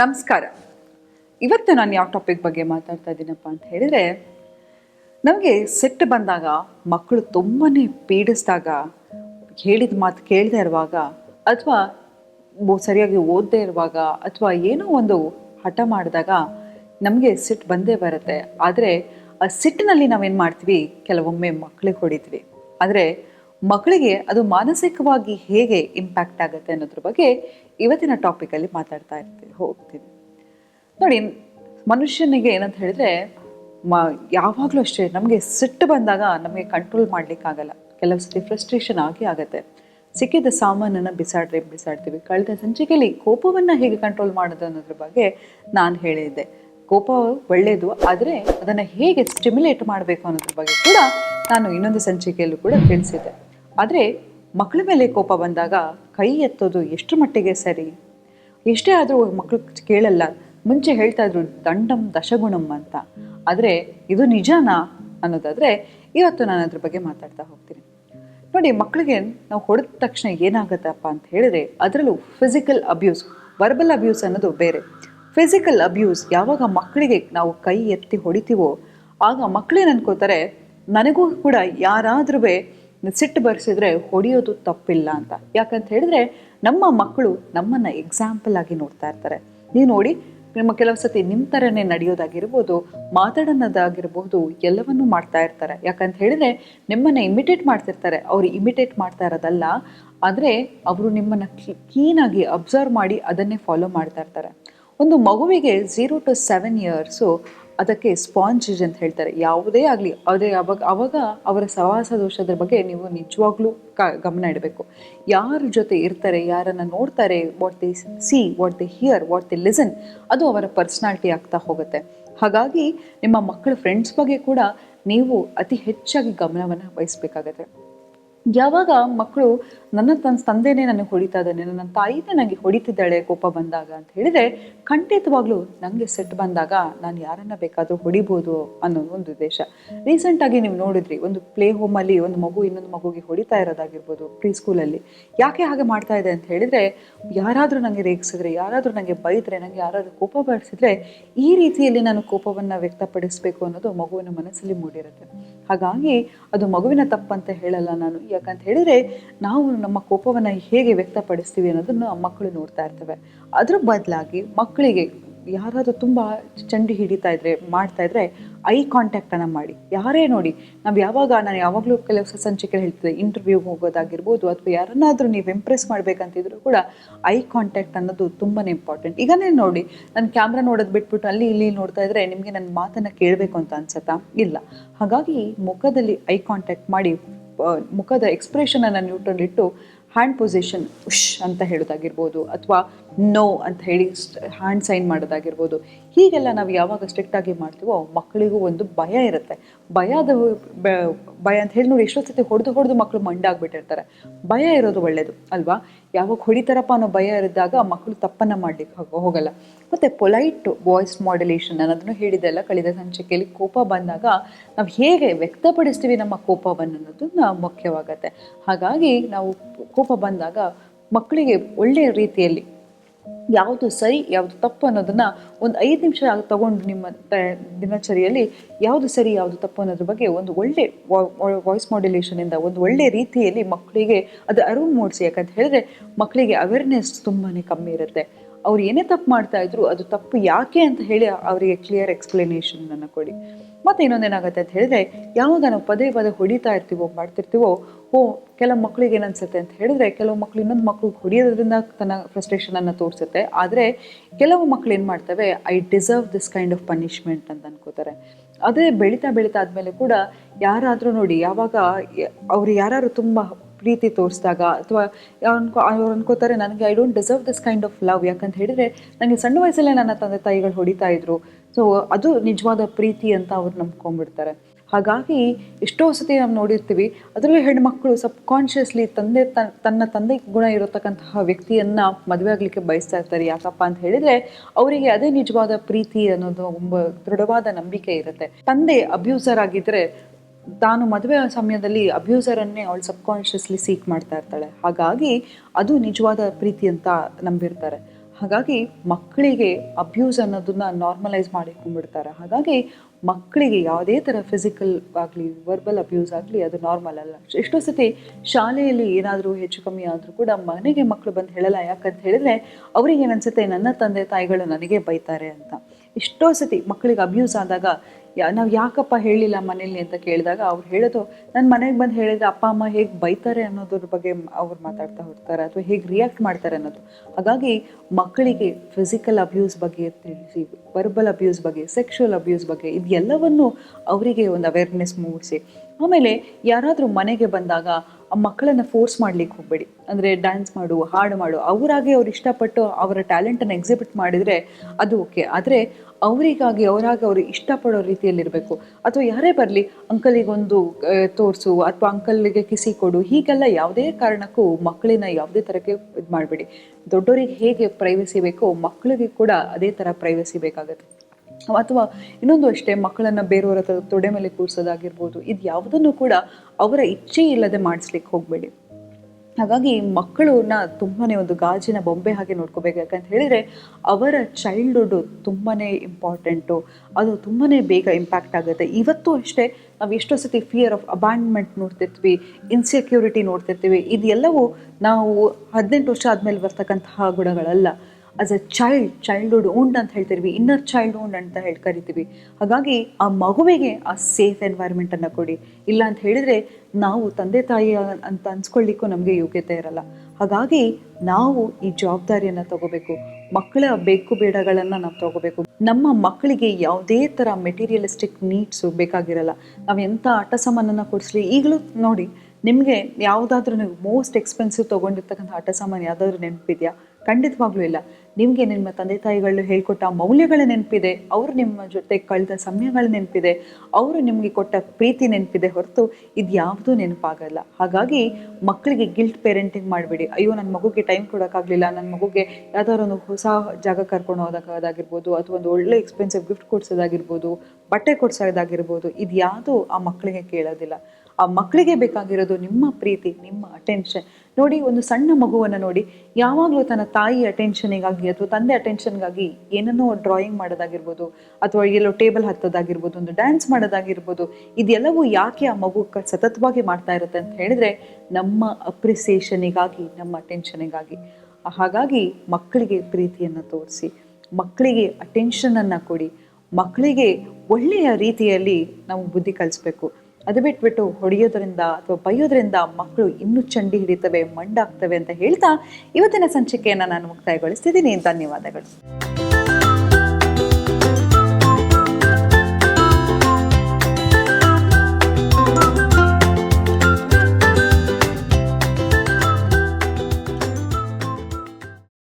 ನಮಸ್ಕಾರ. ಇವತ್ತು ನಾನು ಯಾವ ಟಾಪಿಕ್ ಬಗ್ಗೆ ಮಾತಾಡ್ತಾ ಇದ್ದೀನಪ್ಪ ಅಂತ ಹೇಳಿದರೆ, ನಮಗೆ ಸಿಟ್ಟು ಬಂದಾಗ ಮಕ್ಕಳು ತುಂಬಾ ಪೀಡಿಸಿದಾಗ, ಹೇಳಿದ ಮಾತು ಕೇಳದೇ ಇರುವಾಗ, ಅಥವಾ ಸರಿಯಾಗಿ ಓದದೇ ಇರುವಾಗ, ಅಥವಾ ಏನೋ ಒಂದು ಹಠ ಮಾಡಿದಾಗ ನಮಗೆ ಸಿಟ್ಟು ಬಂದೇ ಬರುತ್ತೆ. ಆದರೆ ಆ ಸಿಟ್ಟಿನಲ್ಲಿ ನಾವೇನು ಮಾಡ್ತೀವಿ? ಕೆಲವೊಮ್ಮೆ ಮಕ್ಕಳಿಗೆ ಹೊಡಿತೀವಿ. ಆದರೆ ಮಕ್ಕಳಿಗೆ ಅದು ಮಾನಸಿಕವಾಗಿ ಹೇಗೆ ಇಂಪ್ಯಾಕ್ಟ್ ಆಗುತ್ತೆ ಅನ್ನೋದ್ರ ಬಗ್ಗೆ ಇವತ್ತಿನ ಟಾಪಿಕಲ್ಲಿ ಮಾತಾಡ್ತಾ ಇರ್ತೀವಿ ಹೋಗ್ತೀವಿ ನೋಡಿ, ಮನುಷ್ಯನಿಗೆ ಏನಂತ ಹೇಳಿದ್ರೆ, ಮ, ಯಾವಾಗಲೂ ಅಷ್ಟೇ ನಮಗೆ ಸಿಟ್ಟು ಬಂದಾಗ ನಮಗೆ ಕಂಟ್ರೋಲ್ ಮಾಡಲಿಕ್ಕಾಗಲ್ಲ ಕೆಲವು ಸತಿ ಫ್ರಸ್ಟ್ರೇಷನ್ ಆಗಿ ಆಗುತ್ತೆ. ಸಿಕ್ಕಿದ ಸಾಮಾನನ್ನು ಬಿಸಾಡ್ರಿ, ಬಿಸಾಡ್ತೀವಿ. ಕಳೆದ ಸಂಚಿಕೆಯಲ್ಲಿ ಕೋಪವನ್ನು ಹೇಗೆ ಕಂಟ್ರೋಲ್ ಮಾಡೋದು ಅನ್ನೋದ್ರ ಬಗ್ಗೆ ನಾನು ಹೇಳಿದ್ದೆ. ಕೋಪ ಒಳ್ಳೆಯದು ಆದರೆ ಅದನ್ನು ಹೇಗೆ ಸ್ಟಿಮ್ಯುಲೇಟ್ ಮಾಡಬೇಕು ಅನ್ನೋದ್ರ ಬಗ್ಗೆ ಕೂಡ ನಾನು ಇನ್ನೊಂದು ಸಂಚಿಕೆಯಲ್ಲೂ ಕೂಡ ತಿಳಿಸಿದ್ದೆ. ಆದರೆ ಮಕ್ಕಳ ಮೇಲೆ ಕೋಪ ಬಂದಾಗ ಕೈ ಎತ್ತೋದು ಎಷ್ಟು ಮಟ್ಟಿಗೆ ಸರಿ? ಎಷ್ಟೇ ಆದರೂ ಮಕ್ಕಳು ಕೇಳಲ್ಲ, ಮುಂಚೆ ಹೇಳ್ತಾ ಇದ್ರು ದಂಡಂ ದಶಗುಣಂ ಅಂತ. ಆದರೆ ಇದು ನಿಜನಾ ಅನ್ನೋದಾದರೆ ಇವತ್ತು ನಾನು ಅದ್ರ ಬಗ್ಗೆ ಮಾತಾಡ್ತಾ ಹೋಗ್ತೀನಿ. ನೋಡಿ ಮಕ್ಕಳಿಗೆ ನಾವು ಹೊಡೆದ ತಕ್ಷಣ ಏನಾಗುತ್ತಪ್ಪ ಅಂತ ಹೇಳಿದ್ರೆ ಅದರಲ್ಲೂ ಫಿಸಿಕಲ್ ಅಬ್ಯೂಸ್ ವರ್ಬಲ್ ಅಬ್ಯೂಸ್ ಅನ್ನೋದು ಬೇರೆ. ಫಿಸಿಕಲ್ ಅಬ್ಯೂಸ್ ಯಾವಾಗ ಮಕ್ಕಳಿಗೆ ನಾವು ಕೈ ಎತ್ತಿ ಹೊಡಿತೀವೋ, ಆಗ ಮಕ್ಕಳೇನು ಅನ್ಕೋತಾರೆ, ನನಗೂ ಕೂಡ ಯಾರಾದ್ರೂ ಸಿಟ್ಟು ಬರೆಸಿದ್ರೆ ಹೊಡೆಯೋದು ತಪ್ಪಿಲ್ಲ ಅಂತ. ಯಾಕಂತ ಹೇಳಿದ್ರೆ ನಮ್ಮ ಮಕ್ಕಳು ನಮ್ಮನ್ನ ಎಕ್ಸಾಂಪಲ್ ಆಗಿ ನೋಡ್ತಾ ಇರ್ತಾರೆ. ನೀವು ನೋಡಿ, ನಿಮ್ಮ ಕೆಲವು ಸತಿ ನಿಮ್ಮ ಥರನೇ ನಡೆಯೋದಾಗಿರ್ಬೋದು, ಮಾತಾಡೋದಾಗಿರ್ಬೋದು, ಎಲ್ಲವನ್ನೂ ಮಾಡ್ತಾ ಇರ್ತಾರೆ. ಯಾಕಂತ ಹೇಳಿದ್ರೆ ನಿಮ್ಮನ್ನ ಇಮಿಟೇಟ್ ಮಾಡ್ತಿರ್ತಾರೆ. ಅವ್ರು ಇಮಿಟೇಟ್ ಮಾಡ್ತಾ ಇರೋದಲ್ಲ, ಆದರೆ ಅವರು ನಿಮ್ಮನ್ನ ಕ್ಲೀನಾಗಿ ಅಬ್ಸರ್ವ್ ಮಾಡಿ ಅದನ್ನೇ ಫಾಲೋ ಮಾಡ್ತಾ ಇರ್ತಾರೆ. ಒಂದು ಮಗುವಿಗೆ ಝೀರೋ ಟು ಸೆವೆನ್ ಇಯರ್ಸು ಅದಕ್ಕೆ ಸ್ಪಾಂಜ್ ಅಂತ ಹೇಳ್ತಾರೆ. ಯಾವುದೇ ಆಗಲಿ, ಅದೇ ಅವಾಗ ಅವಾಗ ಅವರ ಸವಾಸ ದೋಷದ ಬಗ್ಗೆ ನೀವು ನಿಜವಾಗ್ಲೂ ಕ, ಗಮನ ಇಡಬೇಕು. ಯಾರ ಜೊತೆ ಇರ್ತಾರೆ, ಯಾರನ್ನು ನೋಡ್ತಾರೆ what they see what they hear what they listen ಅದು ಅವರ ಪರ್ಸ್ನಾಲಿಟಿ ಆಗ್ತಾ ಹೋಗುತ್ತೆ. ಹಾಗಾಗಿ ನಿಮ್ಮ ಮಕ್ಕಳ ಫ್ರೆಂಡ್ಸ್ ಬಗ್ಗೆ ಕೂಡ ನೀವು ಅತಿ ಹೆಚ್ಚಾಗಿ ಗಮನವನ್ನು ವಹಿಸ್ಬೇಕಾಗತ್ತೆ. ಯಾವಾಗ ಮಕ್ಕಳು ನನ್ನ ತನ್ನ ತಂದೆನೇ ನನಗೆ ಹೊಡಿತಾ ಇದ್ದಾನೆ, ನನ್ನ ತಾಯಿನೇ ನನಗೆ ಹೊಡಿತಿದ್ದಾಳೆ ಕೋಪ ಬಂದಾಗ ಅಂತ ಹೇಳಿದ್ರೆ ಖಂಡಿತವಾಗ್ಲೂ ನನಗೆ ಸೆಟ್ ಬಂದಾಗ ನಾನು ಯಾರನ್ನ ಬೇಕಾದರೂ ಹೊಡಿಬೋದು ಅನ್ನೋ ಒಂದು ಉದ್ದೇಶ. ರೀಸೆಂಟಾಗಿ ನೀವು ನೋಡಿದ್ರಿ, ಒಂದು ಪ್ಲೇ ಹೋಮಲ್ಲಿ ಒಂದು ಮಗು ಇನ್ನೊಂದು ಮಗುಗೆ ಹೊಡಿತಾ ಇರೋದಾಗಿರ್ಬೋದು ಪ್ರೀ ಸ್ಕೂಲಲ್ಲಿ ಯಾಕೆ ಹಾಗೆ ಮಾಡ್ತಾ ಇದೆ ಅಂತ ಹೇಳಿದ್ರೆ, ಯಾರಾದರೂ ನನಗೆ ರೇಗಿಸಿದ್ರೆ, ಯಾರಾದರೂ ನನಗೆ ಬೈದ್ರೆ ನನಗೆ ಯಾರಾದರೂ ಕೋಪ ಬಡಿಸಿದ್ರೆ ಈ ರೀತಿಯಲ್ಲಿ ನಾನು ಕೋಪವನ್ನು ವ್ಯಕ್ತಪಡಿಸಬೇಕು ಅನ್ನೋದು ಮಗುವಿನ ಮನಸ್ಸಲ್ಲಿ ಮೂಡಿರುತ್ತೆ. ಹಾಗಾಗಿ ಅದು ಮಗುವಿನ ತಪ್ಪಂತ ಹೇಳಲ್ಲ ನಾನು. ಯಾಕಂತ ಹೇಳಿದ್ರೆ ನಾವು ನಮ್ಮ ಕೋಪವನ್ನು ಹೇಗೆ ವ್ಯಕ್ತಪಡಿಸ್ತೀವಿ ಅನ್ನೋದನ್ನು ಮಕ್ಕಳು ನೋಡ್ತಾ ಇರ್ತವೆ. ಅದ್ರ ಬದಲಾಗಿ ಮಕ್ಕಳಿಗೆ ಯಾರಾದರೂ ತುಂಬ ಚಂಡಿ ಹಿಡಿತಾ ಇದ್ರೆ, ಮಾಡ್ತಾ ಇದ್ರೆ ಐ ಕಾಂಟ್ಯಾಕ್ಟನ್ನು ಮಾಡಿ. ಯಾರೇ ನೋಡಿ, ನಾವು ಯಾವಾಗ ನಾನು ಯಾವಾಗಲೂ ಕೆಲವು ಸಂಚಿಕೆ ಹೇಳ್ತಿದ್ದೆ ಇಂಟರ್ವ್ಯೂ ಹೋಗೋದಾಗಿರ್ಬೋದು ಅಥವಾ ಯಾರನ್ನಾದರೂ ನೀವು ಇಂಪ್ರೆಸ್ ಮಾಡಬೇಕಂತಿದ್ರು ಕೂಡ ಐ ಕಾಂಟ್ಯಾಕ್ಟ್ ಅನ್ನೋದು ತುಂಬಾ ಇಂಪಾರ್ಟೆಂಟ್ ಈಗನೇ ನೋಡಿ, ನಾನು ಕ್ಯಾಮ್ರಾ ನೋಡೋದು ಬಿಟ್ಬಿಟ್ಟು ಅಲ್ಲಿ ಇಲ್ಲಿ ನೋಡ್ತಾ ಇದ್ರೆ ನಿಮಗೆ ನನ್ನ ಮಾತನ್ನು ಕೇಳಬೇಕು ಅಂತ ಅನ್ಸತ್ತಾ? ಇಲ್ಲ. ಹಾಗಾಗಿ ಮುಖದಲ್ಲಿ ಐ ಕಾಂಟ್ಯಾಕ್ಟ್ ಮಾಡಿ ಮುಖದ ಎಕ್ಸ್ಪ್ರೆಷನನ್ನು ನ್ಯೂಟ್ರಲ್ ಹ್ಯಾಂಡ್ ಪೊಸಿಷನ್ ಉಶ್ ಅಂತ ಹೇಳೋದಾಗಿರ್ಬೋದು ಅಥವಾ ನೋ ಅಂತ ಹೇಳಿ ಹ್ಯಾಂಡ್ ಸೈನ್ ಮಾಡೋದಾಗಿರ್ಬೋದು. ಹೀಗೆಲ್ಲ ನಾವು ಯಾವಾಗ ಸ್ಟ್ರಿಕ್ಟಾಗಿ ಮಾಡ್ತೀವೋ ಮಕ್ಕಳಿಗೂ ಒಂದು ಭಯ ಇರುತ್ತೆ. ಭಯದ ಭಯ ಅಂತ ಹೇಳಿ ನೋಡಿ ಎಷ್ಟೋ ಸತಿ ಹೊಡೆದು ಹೊಡೆದು ಮಕ್ಕಳು ಮಂಡಾಗ್ಬಿಟ್ಟಿರ್ತಾರೆ. ಭಯ ಇರೋದು ಒಳ್ಳೆಯದು ಅಲ್ವಾ? ಯಾವಾಗ ಹೊಡಿತಾರಪ್ಪ ಅನ್ನೋ ಭಯ ಇರಿದಾಗ ಮಕ್ಕಳು ತಪ್ಪನ್ನು ಮಾಡ್ಲಿಕ್ಕೆ ಹೋಗ- ಹೋಗಲ್ಲ. ಮತ್ತು ಪೊಲೈಟ್ ವಾಯ್ಸ್ ಮಾಡ್ಯುಲೇಷನ್ ಅನ್ನೋದನ್ನು ಹೇಳಿದೆಲ್ಲ ಕಳೆದ ಸಂಚಿಕೆಯಲ್ಲಿ, ಕೋಪ ಬಂದಾಗ ನಾವು ಹೇಗೆ ವ್ಯಕ್ತಪಡಿಸ್ತೀವಿ ನಮ್ಮ ಕೋಪವನ್ನು ಅನ್ನೋದನ್ನ ಮುಖ್ಯವಾಗತ್ತೆ. ಹಾಗಾಗಿ ನಾವು ಕೋಪ ಬಂದಾಗ ಮಕ್ಕಳಿಗೆ ಒಳ್ಳೆಯ ರೀತಿಯಲ್ಲಿ ಯಾವುದು ಸರಿ, ಯಾವುದು ತಪ್ಪು ಅನ್ನೋದನ್ನು ಒಂದು ಐದು ನಿಮಿಷ ತಗೊಂಡು ನಿಮ್ಮ ದಿನಚರಿಯಲ್ಲಿ ಯಾವುದು ಸರಿ, ಯಾವುದು ತಪ್ಪು ಅನ್ನೋದ್ರ ಬಗ್ಗೆ ಒಂದು ಒಳ್ಳೆ ವಾಯ್ಸ್ ಮಾಡ್ಯುಲೇಷನಿಂದ ಒಂದು ಒಳ್ಳೆ ರೀತಿಯಲ್ಲಿ ಮಕ್ಕಳಿಗೆ ಅದು ಅರಿವು ಮೂಡಿಸಿ ಯಾಕಂತ ಹೇಳಿದ್ರೆ ಮಕ್ಕಳಿಗೆ ಅವೇರ್ನೆಸ್ ತುಂಬಾ ಕಮ್ಮಿ ಇರುತ್ತೆ. ಅವ್ರು ಏನೇ ತಪ್ಪು ಮಾಡ್ತಾ ಇದ್ರು ಅದು ತಪ್ಪು ಯಾಕೆ ಅಂತ ಹೇಳಿ ಅವರಿಗೆ ಕ್ಲಿಯರ್ ಎಕ್ಸ್ಪ್ಲನೇಷನ್ ಅನ್ನು ಕೊಡಿ. ಮತ್ತೆ ಇನ್ನೊಂದೇನಾಗುತ್ತೆ ಅಂತ ಹೇಳಿದ್ರೆ, ಯಾವಾಗ ನಾವು ಪದೇ ಪದೇ ಹೊಡಿತಾ ಇರ್ತೀವೋ, ಮಾಡ್ತಿರ್ತೀವೋ, ಓ, ಕೆಲವು ಮಕ್ಕಳಿಗೆ ಏನನ್ಸುತ್ತೆ ಅಂತ ಹೇಳಿದ್ರೆ, ಕೆಲವು ಮಕ್ಳು ಇನ್ನೊಂದು ಮಕ್ಳು ಹೊಡಿಯೋದ್ರಿಂದ ತನ್ನ ಫ್ರಸ್ಟ್ರೇಷನ್ ಅನ್ನು ತೋರಿಸುತ್ತೆ. ಆದರೆ ಕೆಲವು ಮಕ್ಕಳು ಏನು ಮಾಡ್ತವೆ I deserve this kind of punishment ಅಂತ ಅನ್ಕೋತಾರೆ. ಅದೇ ಬೆಳೀತಾ ಬೆಳೀತಾ ಆದಮೇಲೆ ಕೂಡ ಯಾರಾದರೂ ನೋಡಿ, ಯಾವಾಗ ಅವ್ರು ಯಾರು ತುಂಬ ಪ್ರೀತಿ ತೋರಿಸಿದಾಗ ಅಥವಾ ಅನ್ಕೋ ಅವ್ರು ಅನ್ಕೋತಾರೆ, ನನಗೆ I don't deserve this kind of love ಯಾಕಂತ ಹೇಳಿದ್ರೆ ನನಗೆ ಸಣ್ಣ ವಯಸ್ಸಲ್ಲೇ ನನ್ನ ತಂದೆ ತಾಯಿಗಳು ಹೊಡಿತಾ ಇದ್ರು. ಸೊ ಅದು ನಿಜವಾದ ಪ್ರೀತಿ ಅಂತ ಅವ್ರು ನಂಬ್ಕೊಂಡ್ಬಿಡ್ತಾರೆ. ಹಾಗಾಗಿ, ಎಷ್ಟೋ ಸತಿ ನಾವು ನೋಡಿರ್ತೀವಿ, ಅದರಲ್ಲೂ ಹೆಣ್ಮಕ್ಳು ಸಬ್ ಕಾನ್ಷಿಯಸ್ಲಿ ತಂದೆ ತನ್ನ ತಂದೆ ಗುಣ ಇರತಕ್ಕಂತಹ ವ್ಯಕ್ತಿಯನ್ನ ಮದುವೆ ಆಗಲಿಕ್ಕೆ ಬಯಸ್ತಾ ಇರ್ತಾರೆ. ಯಾಕಪ್ಪ ಅಂತ ಹೇಳಿದ್ರೆ, ಅವರಿಗೆ ಅದೇ ನಿಜವಾದ ಪ್ರೀತಿ ಅನ್ನೋದು ಒಂದು ದೃಢವಾದ ನಂಬಿಕೆ ಇರುತ್ತೆ. ತಂದೆ ಅಬ್ಯೂಸರ್ ಆಗಿದ್ರೆ ತಾನು ಮದುವೆ ಸಮಯದಲ್ಲಿ ಅಬ್ಯೂಸರನ್ನೇ ಅವಳು ಸಬ್ಕಾನ್ಷಿಯಸ್ಲಿ ಸೀಕ್ ಮಾಡ್ತಾ ಇರ್ತಾಳೆ. ಹಾಗಾಗಿ ಅದು ನಿಜವಾದ ಪ್ರೀತಿ ಅಂತ ನಂಬಿರ್ತಾರೆ. ಹಾಗಾಗಿ ಮಕ್ಕಳಿಗೆ ಅಬ್ಯೂಸ್ ಅನ್ನೋದನ್ನ ನಾರ್ಮಲೈಸ್ ಮಾಡಿಕೊಂಡ್ಬಿಡ್ತಾರೆ ಹಾಗಾಗಿ ಮಕ್ಕಳಿಗೆ ಯಾವುದೇ ಥರ ಫಿಸಿಕಲ್ ಆಗಲಿ ವರ್ಬಲ್ ಅಬ್ಯೂಸ್ ಆಗಲಿ ಅದು ನಾರ್ಮಲ್ ಅಲ್ಲ. ಎಷ್ಟೋ ಸತಿ ಶಾಲೆಯಲ್ಲಿ ಏನಾದರೂ ಹೆಚ್ಚು ಕಮ್ಮಿ ಆದರೂ ಕೂಡ ಮನೆಗೆ ಮಕ್ಕಳು ಬಂದು ಹೇಳಲ್ಲ. ಯಾಕಂತ ಹೇಳಿದ್ರೆ ಅವ್ರಿಗೆ ಏನನ್ಸುತ್ತೆ ನನ್ನ ತಂದೆ ತಾಯಿಗಳು ನನಗೆ ಬೈತಾರೆ ಅಂತ. ಎಷ್ಟೋ ಸತಿ ಮಕ್ಕಳಿಗೆ ಅಬ್ಯೂಸ್ ಆದಾಗ ಯಾ, ನಾವು ಯಾಕಪ್ಪ ಹೇಳಿಲ್ಲ ಮನೇಲಿ ಅಂತ ಕೇಳಿದಾಗ ಅವ್ರು ಹೇಳೋದು ನನ್ನ ಮನೆಗೆ ಬಂದು ಹೇಳಿದ್ರೆ ಅಪ್ಪ, ಅಮ್ಮ ಹೇಗೆ ಬೈತಾರೆ ಅನ್ನೋದ್ರ ಬಗ್ಗೆ ಅವ್ರು ಮಾತಾಡ್ತಾ ಹೋಗ್ತಾರೆ ಅಥವಾ ಹೇಗೆ ರಿಯಾಕ್ಟ್ ಮಾಡ್ತಾರೆ ಅನ್ನೋದು. ಹಾಗಾಗಿ ಮಕ್ಕಳಿಗೆ ಫಿಸಿಕಲ್ ಅಬ್ಯೂಸ್ ಬಗ್ಗೆ ತಿಳಿಸಿ ವರ್ಬಲ್ ಅಬ್ಯೂಸ್ ಬಗ್ಗೆ ಸೆಕ್ಷುವಲ್ ಅಬ್ಯೂಸ್ ಬಗ್ಗೆ ಇದೆಲ್ಲವನ್ನು ಅವರಿಗೆ ಒಂದು ಅವೇರ್ನೆಸ್ ಮೂಡಿಸಿ. ಆಮೇಲೆ ಯಾರಾದರೂ ಮನೆಗೆ ಬಂದಾಗ ಆ ಮಕ್ಕಳನ್ನು ಫೋರ್ಸ್ ಮಾಡ್ಲಿಕ್ಕೆ ಹೋಗಬೇಡಿ. ಅಂದರೆ ಡ್ಯಾನ್ಸ್ ಮಾಡು, ಹಾಡು ಮಾಡು, ಅವರಾಗೆ ಅವ್ರು ಇಷ್ಟಪಟ್ಟು ಅವರ ಟ್ಯಾಲೆಂಟನ್ನು ಎಕ್ಸಿಬಿಟ್ ಮಾಡಿದರೆ ಅದು ಓಕೆ ಆದರೆ ಅವರಿಗಾಗಿ, ಅವರಾಗಿ ಅವರು ಇಷ್ಟಪಡೋ ರೀತಿಯಲ್ಲಿರಬೇಕು. ಅಥವಾ ಯಾರೇ ಬರಲಿ, ಅಂಕಲಿಗೊಂದು ತೋರಿಸು, ಅಥವಾ ಅಂಕಲ್ಗೆ ಕಿಸಿ ಕೊಡು, ಹೀಗೆಲ್ಲ ಯಾವುದೇ ಕಾರಣಕ್ಕೂ ಮಕ್ಕಳಿನ ಯಾವುದೇ ಥರಕ್ಕೆ ಇದು ಮಾಡಬೇಡಿ. ದೊಡ್ಡವರಿಗೆ ಹೇಗೆ ಪ್ರೈವಸಿ ಬೇಕೋ, ಮಕ್ಕಳಿಗೆ ಕೂಡ ಅದೇ ಥರ ಪ್ರೈವಸಿ ಬೇಕಾಗುತ್ತೆ. ಅಥವಾ ಇನ್ನೊಂದು ಅಷ್ಟೇ, ಮಕ್ಕಳನ್ನು ಬೇರೆಯವರ ತೊಡೆ ಮೇಲೆ ಕೂರಿಸೋದಾಗಿರ್ಬೋದು ಇದು ಯಾವುದನ್ನು ಕೂಡ ಅವರ ಇಚ್ಛೆ ಇಲ್ಲದೆ ಮಾಡಿಸ್ಲಿಕ್ಕೆ ಹೋಗಬೇಡಿ. ಹಾಗಾಗಿ ಮಕ್ಕಳನ್ನ ತುಂಬಾನೇ ಒಂದು ಗಾಜಿನ ಬೊಂಬೆ ಹಾಗೆ ನೋಡ್ಕೋಬೇಕು. ಯಾಕಂತ ಹೇಳಿದರೆ ಅವರ ಚೈಲ್ಡ್ಹುಡ್ ತುಂಬಾ ಇಂಪಾರ್ಟೆಂಟು ಅದು ತುಂಬಾ ಬೇಗ ಇಂಪ್ಯಾಕ್ಟ್ ಆಗುತ್ತೆ. ಇವತ್ತು ಅಷ್ಟೇ ನಾವು ಎಷ್ಟೋ ಸತಿ ಫಿಯರ್ ಆಫ್ ಅಬ್ಯಾಂಡ್ಮೆಂಟ್ ನೋಡ್ತಿರ್ತೀವಿ ಇನ್ಸೆಕ್ಯೂರಿಟಿ ನೋಡ್ತಿರ್ತೀವಿ. ಇದೆಲ್ಲವೂ ನಾವು ಹದಿನೆಂಟು ವರ್ಷ ಆದಮೇಲೆ ಬರ್ತಕ್ಕಂತಹ ಗುಣಗಳಲ್ಲ. As a child childhood wound ಅಂತ ಹೇಳ್ತಿರ್ವಿ ಇನ್ನರ್ ಚೈಲ್ಡ್ ಓಂಡ್ ಅಂತ ಹೇಳಿ, ಕರಿತೀವಿ. ಹಾಗಾಗಿ ಆ ಮಗುವಿಗೆ ಆ ಸೇಫ್ ಎನ್ವೈರ್ಮೆಂಟನ್ನು ಕೊಡಿ. ಇಲ್ಲ ಅಂತ ಹೇಳಿದರೆ ನಾವು ತಂದೆ ತಾಯಿ ಅಂತ ಅನ್ಸ್ಕೊಳ್ಳಿಕ್ಕೂ ನಮಗೆ ಯೋಗ್ಯತೆ ಇರಲ್ಲ. ಹಾಗಾಗಿ ನಾವು ಈ ಜವಾಬ್ದಾರಿಯನ್ನು ತಗೋಬೇಕು. ಮಕ್ಕಳ ಬೇಕು ಬೇಡಗಳನ್ನು ನಾವು ತಗೋಬೇಕು. ನಮ್ಮ ಮಕ್ಕಳಿಗೆ ಯಾವುದೇ ಥರ ಮೆಟೀರಿಯಲಿಸ್ಟಿಕ್ ನೀಡ್ಸು ಬೇಕಾಗಿರಲ್ಲ. ನಾವು ಎಂಥ ಆಟ ಸಾಮಾನನ್ನು ಕೊಡಿಸ್ಲಿ, ಈಗಲೂ ನೋಡಿ, ನಿಮಗೆ ಯಾವುದಾದ್ರೂ ಮೋಸ್ಟ್ ಎಕ್ಸ್ಪೆನ್ಸಿವ್ ತೊಗೊಂಡಿರ್ತಕ್ಕಂಥ ಆಟ ಸಾಮಾನು ಯಾವುದಾದ್ರೂ ನೆನಪಿದೆಯಾ? ಖಂಡಿತವಾಗ್ಲೂ ಇಲ್ಲ. ನಿಮಗೆ ನಿಮ್ಮ ತಂದೆ ತಾಯಿಗಳು ಹೇಳ್ಕೊಟ್ಟ ಮೌಲ್ಯಗಳ ನೆನಪಿದೆ, ಅವರು ನಿಮ್ಮ ಜೊತೆ ಕಳೆದ ಸಮಯಗಳ ನೆನಪಿದೆ, ಅವರು ನಿಮಗೆ ಕೊಟ್ಟ ಪ್ರೀತಿ ನೆನಪಿದೆ ಹೊರತು ಇದು ಯಾವುದೂ ನೆನಪಾಗಲ್ಲ. ಹಾಗಾಗಿ ಮಕ್ಕಳಿಗೆ ಗಿಲ್ಟ್ ಪೇರೆಂಟಿಂಗ್ ಮಾಡಬೇಡಿ. ಅಯ್ಯೋ ನನ್ನ ಮಗುಗೆ ಟೈಮ್ ಕೊಡೋಕ್ಕಾಗಲಿಲ್ಲ ನನ್ನ ಮಗುಗೆ ಯಾವ್ದಾದ್ರು ಒಂದು ಹೊಸ ಜಾಗ ಕರ್ಕೊಂಡು ಹೋದಾಗೋದಾಗಿರ್ಬೋದು, ಅಥವಾ ಒಂದು ಒಳ್ಳೆ ಎಕ್ಸ್ಪೆನ್ಸಿವ್ ಗಿಫ್ಟ್ ಕೊಡ್ಸೋದಾಗಿರ್ಬೋದು, ಬಟ್ಟೆ ಕೊಡ್ಸೋದಾಗಿರ್ಬೋದು, ಇದು ಯಾವುದೂ ಆ ಮಕ್ಕಳಿಗೆ ಕೇಳೋದಿಲ್ಲ. ಆ ಮಕ್ಕಳಿಗೆ ಬೇಕಾಗಿರೋದು ನಿಮ್ಮ ಪ್ರೀತಿ, ನಿಮ್ಮ ಅಟೆನ್ಷನ್ ನೋಡಿ, ಒಂದು ಸಣ್ಣ ಮಗುವನ್ನು ನೋಡಿ. ಯಾವಾಗಲೂ ತನ್ನ ತಾಯಿ ಅಟೆನ್ಷನಿಗಾಗಿ ಅಥವಾ ತಂದೆ ಅಟೆನ್ಷನ್ಗಾಗಿ ಏನನ್ನೋ ಡ್ರಾಯಿಂಗ್ ಮಾಡೋದಾಗಿರ್ಬೋದು ಅಥವಾ ಎಲ್ಲೋ ಟೇಬಲ್ ಹತ್ತೋದಾಗಿರ್ಬೋದು, ಒಂದು ಡ್ಯಾನ್ಸ್ ಮಾಡೋದಾಗಿರ್ಬೋದು, ಇದೆಲ್ಲವೂ ಯಾಕೆ ಆ ಮಗು ಸತತವಾಗಿ ಮಾಡ್ತಾ ಇರುತ್ತೆ ಅಂತ ಹೇಳಿದ್ರೆ, ನಮ್ಮ ಅಪ್ರಿಸಿಯೇಷನಿಗಾಗಿ ನಮ್ಮ ಅಟೆನ್ಷನಿಗಾಗಿ ಹಾಗಾಗಿ ಮಕ್ಕಳಿಗೆ ಪ್ರೀತಿಯನ್ನು ತೋರಿಸಿ, ಮಕ್ಕಳಿಗೆ ಅಟೆನ್ಷನನ್ನು ಕೊಡಿ. ಮಕ್ಕಳಿಗೆ ಒಳ್ಳೆಯ ರೀತಿಯಲ್ಲಿ ನಾವು ಬುದ್ಧಿ ಕಲಿಸ್ಬೇಕು. ಅದು ಬಿಟ್ಬಿಟ್ಟು ಹೊಡೆಯೋದ್ರಿಂದ ಅಥವಾ ಬೈಯೋದ್ರಿಂದ ಮಕ್ಕಳು ಇನ್ನೂ ಚಂಡಿ ಹಿಡಿತವೆ, ಮಂಡಾಗ್ತವೆ ಅಂತ ಹೇಳ್ತಾ ಇವತ್ತಿನ ಸಂಚಿಕೆಯನ್ನು ನಾನು ಮುಕ್ತಾಯಗೊಳಿಸ್ತಿದ್ದೀನಿ. ಧನ್ಯವಾದಗಳು.